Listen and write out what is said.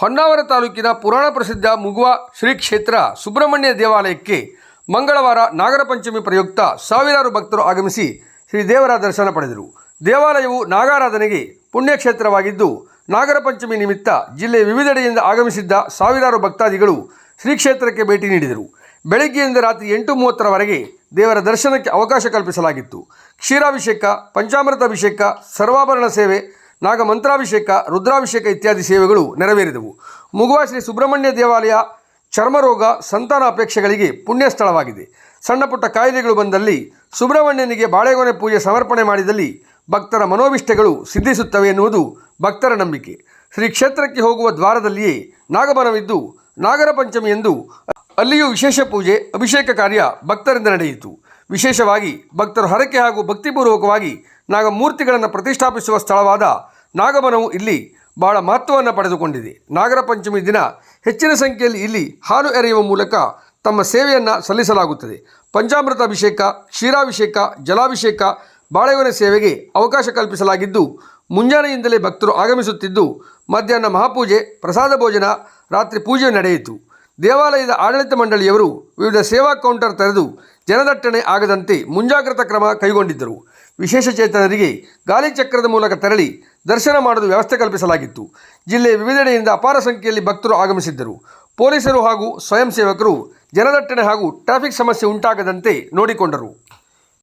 ಹೊನ್ನಾವರ ತಾಲೂಕಿನ ಪುರಾಣ ಪ್ರಸಿದ್ಧ ಮುಗುವ ಶ್ರೀ ಕ್ಷೇತ್ರ ಸುಬ್ರಹ್ಮಣ್ಯ ದೇವಾಲಯಕ್ಕೆ ಮಂಗಳವಾರ ನಾಗರ ಪಂಚಮಿ ಪ್ರಯುಕ್ತ ಸಾವಿರಾರು ಭಕ್ತರು ಆಗಮಿಸಿ ಶ್ರೀ ದೇವರ ದರ್ಶನ ಪಡೆದರು. ದೇವಾಲಯವು ನಾಗಾರಾಧನೆಗೆ ಪುಣ್ಯಕ್ಷೇತ್ರವಾಗಿದ್ದು, ನಾಗರ ಪಂಚಮಿ ನಿಮಿತ್ತ ಜಿಲ್ಲೆಯ ವಿವಿಧೆಡೆಯಿಂದ ಆಗಮಿಸಿದ್ದ ಸಾವಿರಾರು ಭಕ್ತಾದಿಗಳು ಶ್ರೀ ಕ್ಷೇತ್ರಕ್ಕೆ ಭೇಟಿ ನೀಡಿದರು. ಬೆಳಗ್ಗೆಯಿಂದ ರಾತ್ರಿ ಎಂಟು ಮೂವತ್ತರವರೆಗೆ ದೇವರ ದರ್ಶನಕ್ಕೆ ಅವಕಾಶ ಕಲ್ಪಿಸಲಾಗಿತ್ತು. ಕ್ಷೀರಾಭಿಷೇಕ ಪಂಚಾಮೃತ ಅಭಿಷೇಕ ಸರ್ವಾಭರಣ ಸೇವೆ ನಾಗ ಮಂತ್ರಾಭಿಷೇಕ ರುದ್ರಾಭಿಷೇಕ ಇತ್ಯಾದಿ ಸೇವೆಗಳು ನೆರವೇರಿದವು. ಮುಗುವ ಶ್ರೀ ಸುಬ್ರಹ್ಮಣ್ಯ ದೇವಾಲಯ ಚರ್ಮರೋಗ ಸಂತಾನ ಅಪೇಕ್ಷೆಗಳಿಗೆ ಪುಣ್ಯ ಸ್ಥಳವಾಗಿದೆ ಕಾಯಿಲೆಗಳು ಬಂದಲ್ಲಿ ಸುಬ್ರಹ್ಮಣ್ಯನಿಗೆ ಬಾಳೆಗೊನೆ ಪೂಜೆ ಸಮರ್ಪಣೆ ಮಾಡಿದಲ್ಲಿ ಭಕ್ತರ ಮನೋವಿಷ್ಠೆಗಳು ಸಿದ್ಧಿಸುತ್ತವೆ ಎನ್ನುವುದು ಭಕ್ತರ ನಂಬಿಕೆ. ಶ್ರೀ ಕ್ಷೇತ್ರಕ್ಕೆ ಹೋಗುವ ದ್ವಾರದಲ್ಲಿಯೇ ನಾಗಬನವಿದ್ದು ನಾಗರ ಪಂಚಮಿ ಎಂದು ಅಲ್ಲಿಯೂ ವಿಶೇಷ ಪೂಜೆ, ಅಭಿಷೇಕ ಕಾರ್ಯ ಭಕ್ತರಿಂದ ನಡೆಯಿತು. ವಿಶೇಷವಾಗಿ ಭಕ್ತರು ಹರಕೆ ಹಾಗೂ ಭಕ್ತಿಪೂರ್ವಕವಾಗಿ ನಾಗಮೂರ್ತಿಗಳನ್ನು ಪ್ರತಿಷ್ಠಾಪಿಸುವ ಸ್ಥಳವಾದ ನಾಗಮನವು ಇಲ್ಲಿ ಬಹಳ ಮಹತ್ವವನ್ನು ಪಡೆದುಕೊಂಡಿದೆ. ನಾಗರ ಪಂಚಮಿ ದಿನ ಹೆಚ್ಚಿನ ಸಂಖ್ಯೆಯಲ್ಲಿ ಇಲ್ಲಿ ಹಾಲು ಎರೆಯುವ ಮೂಲಕ ತಮ್ಮ ಸೇವೆಯನ್ನು ಸಲ್ಲಿಸಲಾಗುತ್ತದೆ. ಪಂಚಾಮೃತ ಅಭಿಷೇಕ, ಕ್ಷೀರಾಭಿಷೇಕ, ಜಲಾಭಿಷೇಕ ಬಾಳೆಗೊನೆ ಸೇವೆಗೆ ಅವಕಾಶ ಕಲ್ಪಿಸಲಾಗಿದ್ದು, ಮುಂಜಾನೆಯಿಂದಲೇ ಭಕ್ತರು ಆಗಮಿಸುತ್ತಿದ್ದು, ಮಧ್ಯಾಹ್ನ ಮಹಾಪೂಜೆ, ಪ್ರಸಾದ ಭೋಜನ, ರಾತ್ರಿ ಪೂಜೆ ನಡೆಯಿತು. ದೇವಾಲಯದ ಆಡಳಿತ ಮಂಡಳಿಯವರು ವಿವಿಧ ಸೇವಾ ಕೌಂಟರ್ ತೆರೆದು ಜನದಟ್ಟಣೆ ಆಗದಂತೆ ಮುಂಜಾಗ್ರತಾ ಕ್ರಮ ಕೈಗೊಂಡಿದ್ದರು. ವಿಶೇಷ ಚೇತನರಿಗೆ ಗಾಲಿ ಚಕ್ರದ ಮೂಲಕ ತೆರಳಿ ದರ್ಶನ ಮಾಡಲು ವ್ಯವಸ್ಥೆ ಕಲ್ಪಿಸಲಾಗಿತ್ತು. ಜಿಲ್ಲೆಯ ವಿವಿಧೆಡೆಯಿಂದ ಅಪಾರ ಸಂಖ್ಯೆಯಲ್ಲಿ ಭಕ್ತರು ಆಗಮಿಸಿದ್ದರು. ಪೊಲೀಸರು ಹಾಗೂ ಸ್ವಯಂ ಸೇವಕರು ಜನದಟ್ಟಣೆ ಹಾಗೂ ಟ್ರಾಫಿಕ್ ಸಮಸ್ಯೆ ಉಂಟಾಗದಂತೆ ನೋಡಿಕೊಂಡರು.